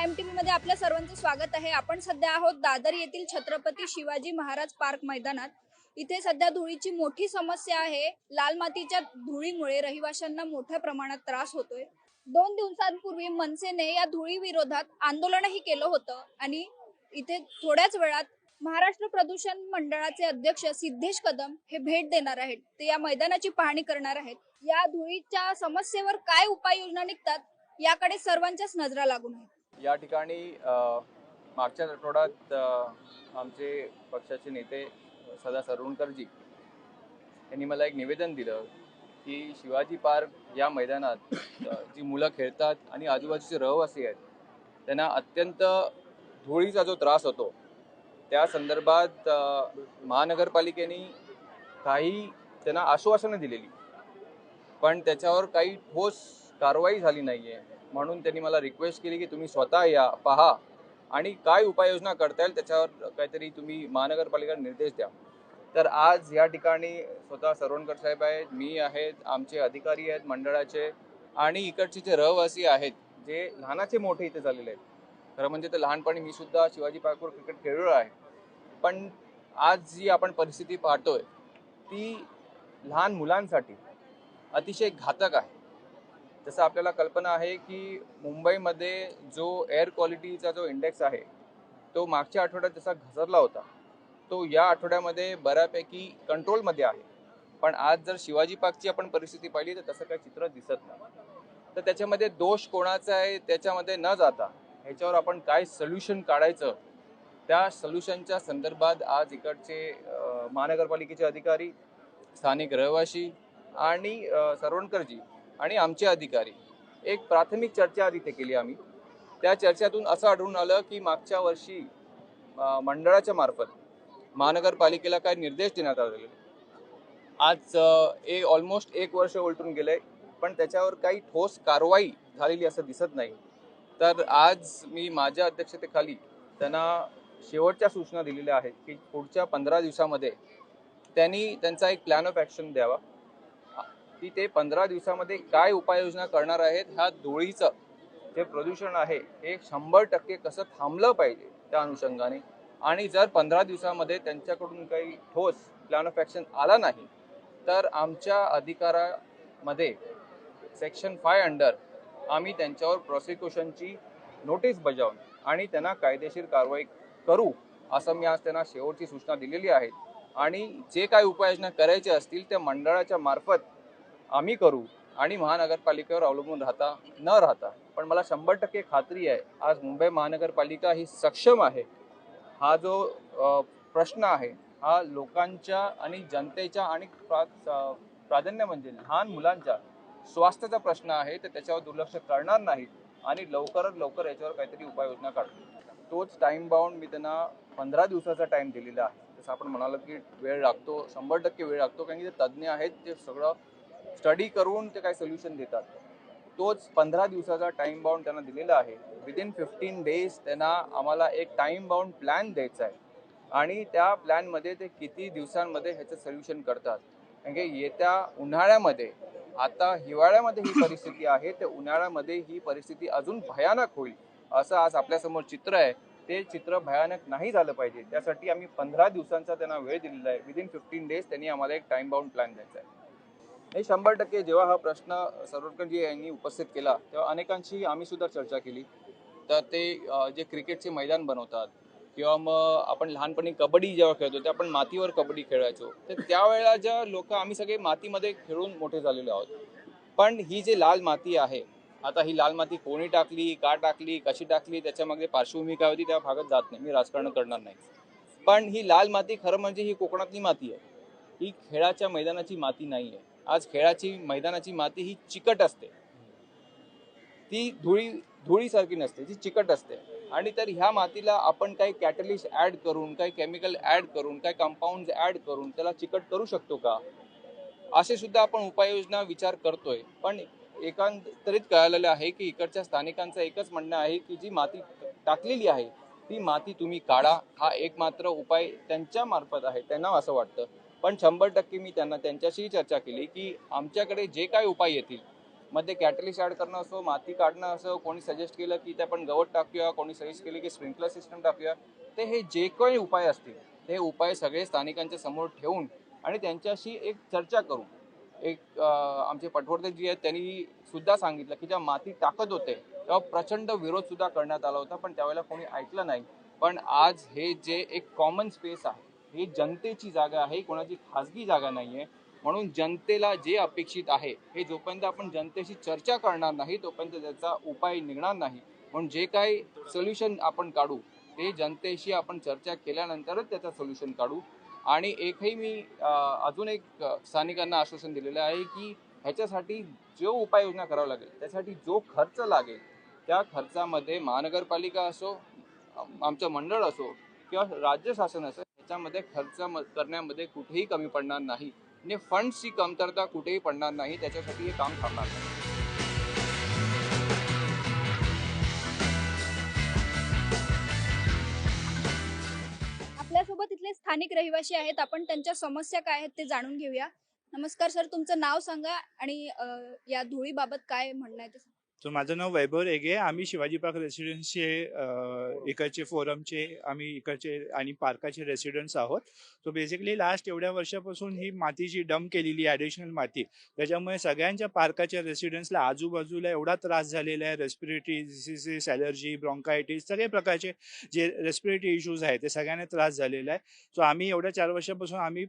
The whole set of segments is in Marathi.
नमस्कार महाएम टीव्ही मध्ये आपल्या सर्वांचं स्वागत आहे. आपण सध्या आहोत दादर येथील छत्रपती शिवाजी महाराज पार्क मैदानात. इथे सध्या धुळीची मोठी समस्या आहे. लाल मातीच्या धुळीमुळे रहिवाशांना मोठ्या प्रमाणात त्रास होतोय. दोन दिवसांपूर्वी मनसेने या धुळी विरोधात आंदोलनही केलं होतं आणि इथे थोड्याच वेळात महाराष्ट्र प्रदूषण मंडळाचे अध्यक्ष सिद्धेश कदम हे भेट देणार आहेत. ते या मैदानाची पाहणी करणार आहेत. या धुळीच्या समस्येवर काय उपाययोजना निघतात याकडे सर्वांच्याच नजरा लागून आहेत. या ठिकाणी मागच्या आठवड्यात आमचे पक्षाचे नेते सदा सरोणकरजी यांनी मला एक निवेदन दिलं की शिवाजी पार्क या मैदानात जी मुलं खेळतात आणि आजूबाजूचे रहिवासी आहेत त्यांना अत्यंत धुळीचा जो त्रास होतो त्या संदर्भात महानगरपालिकेने काही त्यांना आश्वासनं दिलेली. पण त्याच्यावर काही ठोस कारवाई झाली नाही आहे म्हणून त्यांनी मला रिक्वेस्ट केली की तुम्ही स्वतः या पहा. आणि काय उपाययोजना करता येईल त्याच्यावर काहीतरी तुम्ही महानगरपालिका निर्देश द्या. तर आज या ठिकाणी स्वतः सरवणकर साहेब आहेत मी आहेत आमचे अधिकारी आहेत मंडळाचे आणि इकडचे जे रहिवासी आहेत जे लहानाचे मोठे इथे झालेले आहेत. खरं म्हणजे तर लहानपणी मी सुद्धा शिवाजी पार्कवर क्रिकेट खेळलो आहे. पण आज जी आपण परिस्थिती पाहतोय ती लहान मुलांसाठी अतिशय घातक आहे. जसं आपल्याला कल्पना आहे की मुंबईमध्ये जो एअर क्वालिटीचा जो इंडेक्स आहे तो मागच्या आठवड्यात जसा घसरला होता तो या आठवड्यामध्ये बऱ्यापैकी कंट्रोलमध्ये आहे. पण आज जर शिवाजी पार्कची आपण परिस्थिती पाहिली तर तसं काही चित्र दिसत नाही. तर त्याच्यामध्ये दोष कोणाचा आहे त्याच्यामध्ये न जाता ह्याच्यावर आपण काय सोल्युशन काढायचं त्या सोल्युशनच्या संदर्भात आज इकडचे महानगरपालिकेचे अधिकारी स्थानिक रहिवासी आणि सरवणकरजी आणि आमचे अधिकारी. एक प्राथमिक चर्चा तिथे केली आम्ही. त्या चर्चेतून असं आढळून आलं की मागच्या वर्षी मंडळाच्या मार्फत महानगरपालिकेला काय निर्देश देण्यात आलेले. आज ए ऑलमोस्ट एक वर्ष उलटून गेलं आहे पण त्याच्यावर काही ठोस कारवाई झालेली असं दिसत नाही. तर आज मी माझ्या अध्यक्षतेखाली त्यांना शेवटच्या सूचना दिलेल्या आहेत की पुढच्या पंधरा दिवसामध्ये त्यांनी त्यांचा एक प्लॅन ऑफ ॲक्शन द्यावा. की ते पंधरा दिवसामध्ये काय उपाययोजना करणार आहेत ह्या धुळीचं जे प्रदूषण आहे हे शंभर टक्के कसं थांबलं पाहिजे त्या अनुषंगाने? आणि जर पंधरा दिवसामध्ये त्यांच्याकडून काही ठोस प्लॅन ऑफ ॲक्शन आला नाही तर आमच्या अधिकारामध्ये सेक्शन फाय अंडर आम्ही त्यांच्यावर प्रॉसिक्युशनची नोटीस बजावून आणि त्यांना कायदेशीर कारवाई करू असं मी आज त्यांना शेवटची सूचना दिलेली आहे. आणि जे काय उपाययोजना करायचे असतील त्या मंडळाच्या मार्फत आम्ही करू आणि महानगरपालिकेवर अवलंबून राहता न राहता. पण मला शंभर टक्के खात्री आहे आज मुंबई महानगरपालिका ही सक्षम आहे. हा जो प्रश्न आहे हा लोकांच्या आणि जनतेच्या आणि प्रा प्राधान्य म्हणजे लहान मुलांच्या स्वास्थ्याचा प्रश्न आहे तर त्याच्यावर दुर्लक्ष करणार नाहीत आणि लवकरात लवकर याच्यावर काहीतरी उपाययोजना काढू. तोच टाईम बाउंड मी त्यांना पंधरा दिवसाचा टाईम दिलेला आहे. जसं आपण म्हणालो की वेळ लागतो शंभर टक्के वेळ लागतो कारण की ते तज्ज्ञ आहेत ते सगळं स्टडी करून ते काही सोल्युशन देतात. तोच पंधरा दिवसाचा टाइम बाउंड त्यांना दिलेला आहे. विदिन फिफ्टीन डेज त्यांना आम्हाला एक टाइम बाउंड प्लॅन द्यायचा आहे. आणि त्या प्लॅनमध्ये ते किती दिवसांमध्ये ह्याचं सोल्युशन करतात. कारण की येत्या उन्हाळ्यामध्ये आता हिवाळ्यामध्ये ही परिस्थिती आहे तर उन्हाळ्यामध्ये ही परिस्थिती अजून भयानक होईल असं आज आपल्यासमोर चित्र आहे. ते चित्र भयानक नाही झालं पाहिजे. त्यासाठी आम्ही पंधरा दिवसांचा त्यांना वेळ दिलेला आहे. विदिन फिफ्टीन डेज त्यांनी आम्हाला एक टाइम बाउंड प्लॅन द्यायचा आहे. हे शंभर टक्के जेव्हा हा प्रश्न सरोडकरजी यांनी उपस्थित केला तेव्हा अनेकांशी आम्ही सुद्धा चर्चा केली. तर ते जे क्रिकेटचे मैदान बनवतात किंवा मग आपण लहानपणी कबड्डी जेव्हा खेळतो ते आपण मातीवर कबड्डी खेळायचो. तर त्यावेळेला ज्या लोक आम्ही सगळे मातीमध्ये खेळून मोठे झालेलो आहोत. पण ही जी लाल माती आहे आता ही लाल माती कोणी टाकली का टाकली कशी टाकली त्याच्यामध्ये पार्श्वभूमी काय होती त्या भागात जात नाही. मी राजकारण करणार नाही. पण ही लाल माती खरं म्हणजे ही कोकणातली माती आहे. ही खेळाच्या मैदानाची माती नाही आहे आज खेळाची मैदानाची माती ही चिकट असते. ती धुळी धुळीसारखी नसते ती चिकट असते. आणि तर ह्या मातीला आपण काही कॅटलिस्ट ऍड करून काही केमिकल ऍड करून काही कंपाऊंड ऍड करून त्याला चिकट करू शकतो का? असे सुद्धा आपण उपाययोजना विचार करतोय. पण एकांतरित कळालेलं आहे की इकडच्या स्थानिकांचं एकच म्हणणं आहे की जी माती टाकलेली आहे ती माती तुम्ही काढा. हा एकमात्र उपाय त्यांच्या मार्फत आहे. त्यांना असं वाटतं. पण शंभर टक्के मी त्यांना त्यांच्याशी चर्चा केली की आमच्याकडे जे काय उपाय येतील मध्ये कॅटलिस्ट ऍड करणं असो माती काढणं असो कोणी सजेस्ट केलं की ते आपण गवत टाकूया कोणी सजेस्ट केलं की स्प्रिंकलर सिस्टम टाकूया ते हे जे काही उपाय असतील ते उपाय सगळे स्थानिकांच्या समोर ठेवून आणि त्यांच्याशी एक चर्चा करू एक आमचे पटवर्धन जी आहेत त्यांनी सुद्धा सांगितलं की जेव्हा माती टाकत होते तेव्हा प्रचंड विरोध सुद्धा करण्यात आला होता पण त्यावेळेला कोणी ऐकलं नाही. पण आज हे जे एक कॉमन स्पेस आहे ही जनतेची जागा आहे कोणाची खाजगी जागा नाही आहे म्हणून जनतेला जे अपेक्षित आहे हे जोपर्यंत आपण जनतेशी चर्चा करणार नाही तोपर्यंत त्याचा उपाय निघणार नाही. म्हणून जे काही सोल्युशन आपण काढू ते जनतेशी आपण चर्चा केल्यानंतरच त्याचा सोल्युशन काढू. आणि एकही मी अजून एक स्थानिकांना आश्वासन दिलेलं आहे की ह्याच्यासाठी जो उपाययोजना करावं लागेल त्यासाठी जो खर्च लागेल त्या खर्चामध्ये महानगरपालिका असो आमचं मंडळ असो किंवा राज्य शासन असो ह्याच्यामध्ये खर्च करण्यामध्ये कुठेही कमी पडणार नाही. म्हणजे फंड्सची कमतरता कुठेही पडणार नाही त्याच्यासाठी हे काम थांबणार नाही. आपल्यासोबत इथले स्थानिक रहिवासी आहेत. आपण त्यांच्या समस्या काय आहेत ते जाणून घेऊया. नमस्कार सर. तुमचं नाव सांगा आणि अ, या धुळीबाबत काय म्हणणं आहे ते सांगा. सो माझं नाव वैभव रेगे. आम्ही शिवाजी पार्क रेसिडेन्सचे इकडचे फोरमचे आम्ही इकडचे आणि पार्काचे रेसिडेंट्स आहोत. सो बेसिकली लास्ट एवढ्या वर्षापासून ही मातीची डंप केलेली आहे ॲडिशनल माती. त्याच्यामुळे सगळ्यांच्या पार्काच्या रेसिडेंट्सला आजूबाजूला एवढा त्रास झालेला आहे रेस्पिरेटरी डिसिसेस ॲलर्जी ब्रॉन्कायटीस सगळे प्रकारचे जे रेस्पिरेटरी इश्यूज आहेत ते सगळ्यांना त्रास झालेला आहे. सो आम्ही एवढ्या चार वर्षापासून आम्ही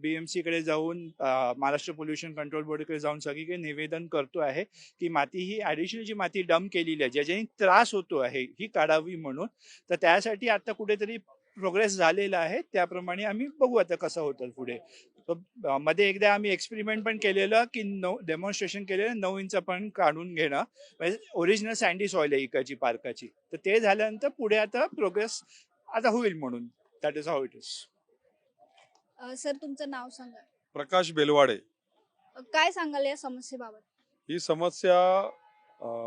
बी एम सीकडे जाऊन महाराष्ट्र पोल्युशन कंट्रोल बोर्डकडे जाऊन सगळीकडे निवेदन करतो आहे की माती ही ॲडिशनल जी माती डंप केलेली आहे ज्याच्याने त्रास होतो आहे ही काढावी म्हणून तर त्यासाठी आता कुठेतरी प्रोग्रेस झालेला आहे. त्याप्रमाणे आम्ही बघू आता कसं होतं पुढे. मध्ये एकदा आम्ही एक्सपेरिमेंट पण केलेलं की नऊ डेमॉन्स्ट्रेशन केलेलं नऊ इंच पण काढून घेणं. म्हणजे ओरिजिनल सँडी सॉइल आहे इकडची पार्काची. तर ते झाल्यानंतर पुढे आता प्रोग्रेस आता होईल म्हणून. That is how it is sir तुमचं नाव सांगा. प्रकाश बेलवाडे. काय सांगाल या समस्येबाबत? ही समस्या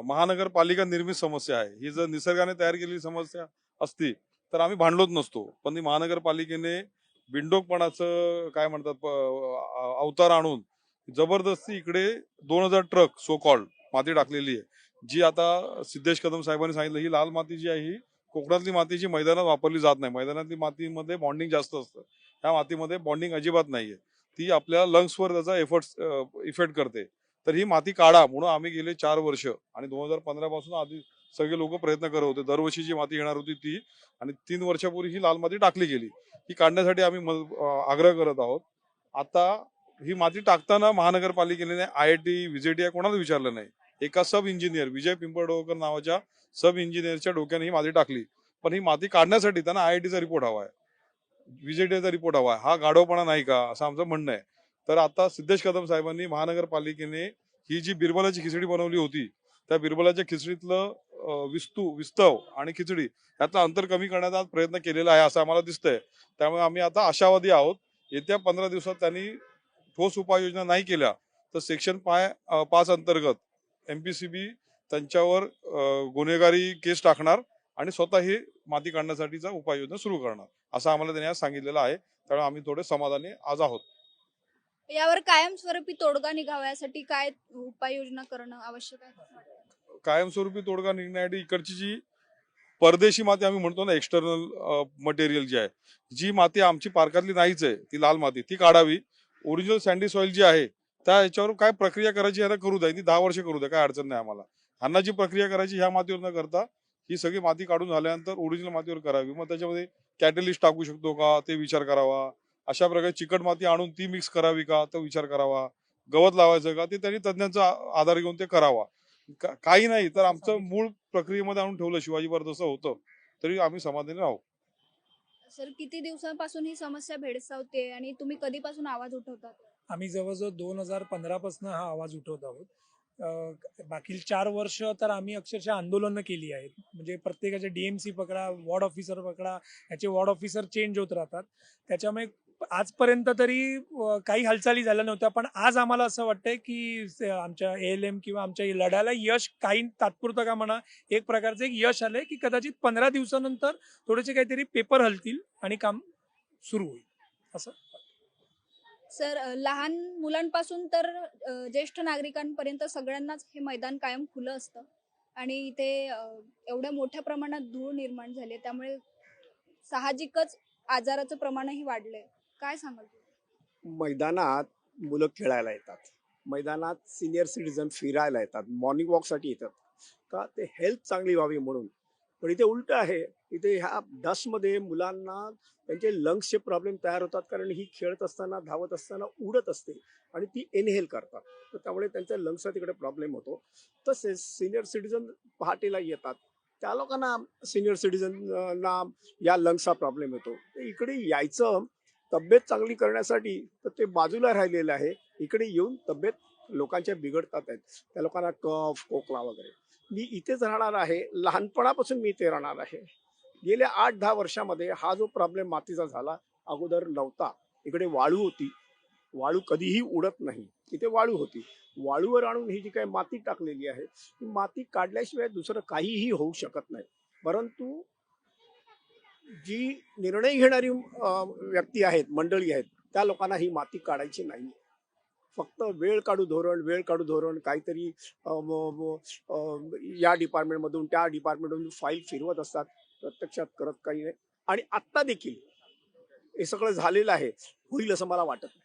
महानगरपालिका निर्मित समस्या आहे. ही जर निसर्गाने तयार केलेली समस्या असती तर आम्ही भांडलोच नसतो. पण ती महानगरपालिकेने बिंडोकपणाचं काय म्हणतात अवतार आणून जबरदस्ती इकडे दोन हजार ट्रक सो कॉल्ड माती टाकलेली आहे. जी आता सिद्धेश कदम साहेबांनी सांगितलं ही लाल माती जी आहे ही कोकणातली माती जी मैदानात वापरली जात नाही. मैदानातली मातीमध्ये बॉन्डिंग जास्त असतं. ह्या मातीमध्ये बॉन्डिंग अजिबात नाहीये. ती आपल्या लंग्सवर त्याचा एफर्ट इफेक्ट करते. तर ही माती काढा म्हणून आम्ही गेले चार वर्ष. आणि दोन हजार पंधरा पासून आधी सगळे लोक प्रयत्न करत होते. दरवर्षी जी माती येणार होती ती. आणि तीन वर्षापूर्वी ही लाल माती टाकली गेली. ही काढण्यासाठी आम्ही आग्रह करत आहोत. आता ही माती टाकताना महानगरपालिकेने आय आय टी व्हिजेटी कोणाला विचारलं नाही. एका सब इंजिनियर विजय पिंपळडोकर नावाच्या सब इंजिनियरच्या डोक्याने ही माती टाकली. पण ही माती काढण्यासाठी त्यांना आय आय टीचा रिपोर्ट हवा आहे. विजेटीचा रिपोर्ट हवा आहे. हा गाढवपणा नाही का? असं आमचं म्हणणं आहे. तर आता सिद्धेश कदम साहेबांनी महानगरपालिकेने ही जी बिरबलाची खिचडी बनवली होती त्या बिरबलाच्या खिचडीतलं विस्तू विस्तव आणि खिचडी यातलं अंतर कमी करण्याचा प्रयत्न केलेला आहे असं आम्हाला दिसतंय. त्यामुळे आम्ही आता आशावादी आहोत. येत्या पंधरा दिवसात त्यांनी ठोस उपाययोजना नाही केल्या तर सेक्शन पाय पाच अंतर्गत बी त्यांच्यावर गुन्हेगारी केस टाकणार आणि स्वतः ही माती काढण्यासाठीचा उपाययोजना सुरू करणार असं आम्हाला त्यांनी आज सांगितलेलं आहे. त्यामुळे आम्ही थोडे समाधानी आज आहोत. यावर कायमस्वरूपी तोडगा निघावा यासाठी काय उपाययोजना करणं आवश्यक आहे? कायमस्वरूपी तोडगा निघण्यासाठी इकडची जी परदेशी माती आम्ही म्हणतो ना एक्सटर्नल मटेरियल जी आहे जी माती आमची पार्कातली नाहीच आहे ती लाल माती ती काढावी. ओरिजिनल सँडी सॉइल जी आहे त्या याच्यावर काय प्रक्रिया करायची ह्यांना करू द्या ती दहा वर्ष करू द्या काय अडचण नाही आम्हाला. ह्यांना जी प्रक्रिया करायची ह्या मातीवर न करता ही सगळी माती काढून झाल्यानंतर ओरिजिनल मातीवर करावी. मग त्याच्यामध्ये कॅटलिस्ट टाकू शकतो का ते विचार करावा. अशा प्रकारे चिकट माती आणून ती मिक्स करावी का? तो विचार करावा. गवत लावायचं का? ते त्यांनी तज्ज्ञांचा आधार घेऊन ते करावा. काही नाही तर आमचं मूळ प्रक्रियेमध्ये आणून ठेवलं शिवाजी महाराज जसं होतं तरी आम्ही समाधानी आहोत सर किती दिवसांपासून ही समस्या भेडसावते आणि तुम्ही कधीपासून आवाज उठवतात? आम्ही जवळजवळ दोन हजार पंधरापासून हा आवाज उठवत आहोत. बाकी चार वर्ष तर आम्ही अक्षरशः आंदोलनं केली आहेत. म्हणजे प्रत्येकाचे डीएमसी पकडा वॉर्ड ऑफिसर पकडा याचे वॉर्ड ऑफिसर चेंज होत राहतात. त्याच्यामुळे आजपर्यंत तरी काही हालचाली झाल्या नव्हत्या पण आज आम्हाला असं वाटतंय की आमच्या एल एम किंवा आमच्या लढ्याला यश काही तात्पुरतं का म्हणा एक प्रकारचं एक यश आलंय की कदाचित पंधरा दिवसानंतर थोडेसे काहीतरी पेपर हलतील आणि काम सुरू होईल. असं. सर लहान मुलांपासून तर ज्येष्ठ नागरिकांपर्यंत सगळ्यांनाच हे मैदान कायम खुलं असतं आणि इथे एवढ्या मोठ्या प्रमाणात धूळ निर्माण झाली त्यामुळे साहजिकच आजाराचं प्रमाणही वाढलंय. काय सांगाल मैदानात मुलं खेळायला येतात. मैदानात सिनियर सिटीजन फिरायला येतात. मॉर्निंग वॉकसाठी येतात. का ते हेल्थ चांगली व्हावी म्हणून. पण इथे उलट आहे इथे ह्या डस्टमध्ये मुलांना त्यांचे लंग्सचे प्रॉब्लेम तयार होतात कारण ही खेळत असताना धावत असताना उडत असते आणि ती इनहेल करतात. तर त्यामुळे त्यांच्या लंग्सचा तिकडे प्रॉब्लेम होतो. तसेच सिनियर सिटीजन पहाटेला येतात. त्या लोकांना सिनियर सिटीजनना या लंग्सचा प्रॉब्लेम येतो. तर इकडे यायचं तब्येत चांगली करण्यासाठी तर ते बाजूला राहिलेलं आहे. इकडे येऊन तब्येत लोकांच्या बिघडतात आहेत. त्या लोकांना कफ खोकला वगैरे. मी इथेच राहणार आहे. लहानपणापासून मी इथे राहणार आहे. गेल्या आठ दहा वर्षामध्ये हा जो प्रॉब्लेम मातीचा झाला अगोदर नव्हता. इकडे वाळू होती. वाळू कधीही उडत नाही. इथे वाळू होती. वाळूवर आणून ही जी काही माती टाकलेली आहे ती माती काढल्याशिवाय दुसरं काहीही होऊ शकत नाही. परंतु जी निर्णय घेणारी व्यक्ती आहेत मंडळी आहेत त्या लोकांना ही माती काढायची नाही फक्त वेळ काढू धोरण वेळ काढू धोरण काहीतरी या डिपार्टमेंटमधून त्या डिपार्टमेंटमधून फाईल फिरवत असतात प्रत्यक्षात करत काही नाही. आणि आत्ता देखील हे सगळं झालेलं आहे होईल असं मला वाटत नाही.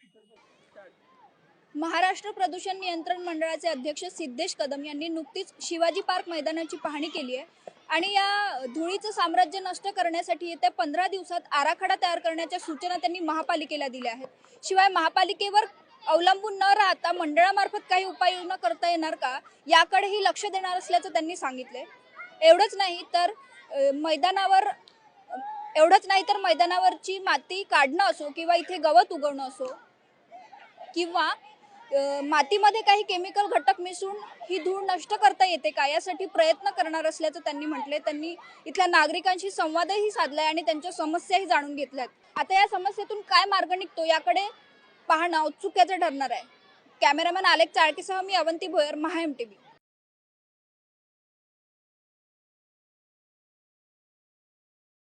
महाराष्ट्र प्रदूषण नियंत्रण मंडळाचे अध्यक्ष सिद्धेश कदम यांनी नुकतीच शिवाजी पार्क मैदानाची पाहणी केली आहे. आणि या धुळीचं साम्राज्य नष्ट करण्यासाठी येत्या पंधरा दिवसात आराखडा तयार करण्याच्या सूचना त्यांनी महापालिकेला दिल्या आहेत. शिवाय महापालिकेवर अवलंबून न राहता मंडळामार्फत काही उपाययोजना करता येणार का? याकडेही लक्ष देणार असल्याचं त्यांनी सांगितले एवढंच नाही तर मैदानावर एवढंच नाही तर मैदानावरची माती काढणं असो किंवा इथे गवत उगवणं असो किंवा मातीमध्ये काही केमिकल घटक मिसळून ही धूळ नष्ट करता येते का? यासाठी प्रयत्न करणार असल्याचं त्यांनी म्हटले त्यांनी इथल्या नागरिकांशी संवादही साधलाय आणि त्यांच्या समस्याही जाणून घेतल्यात. आता या समस्येतून काय मार्ग निघतो याकडे पाहणं औत्सुक्याचं ठरणार आहे. कॅमेरामॅन आलेख चाळकेसह मी Avanti Bhoyar Maha M T V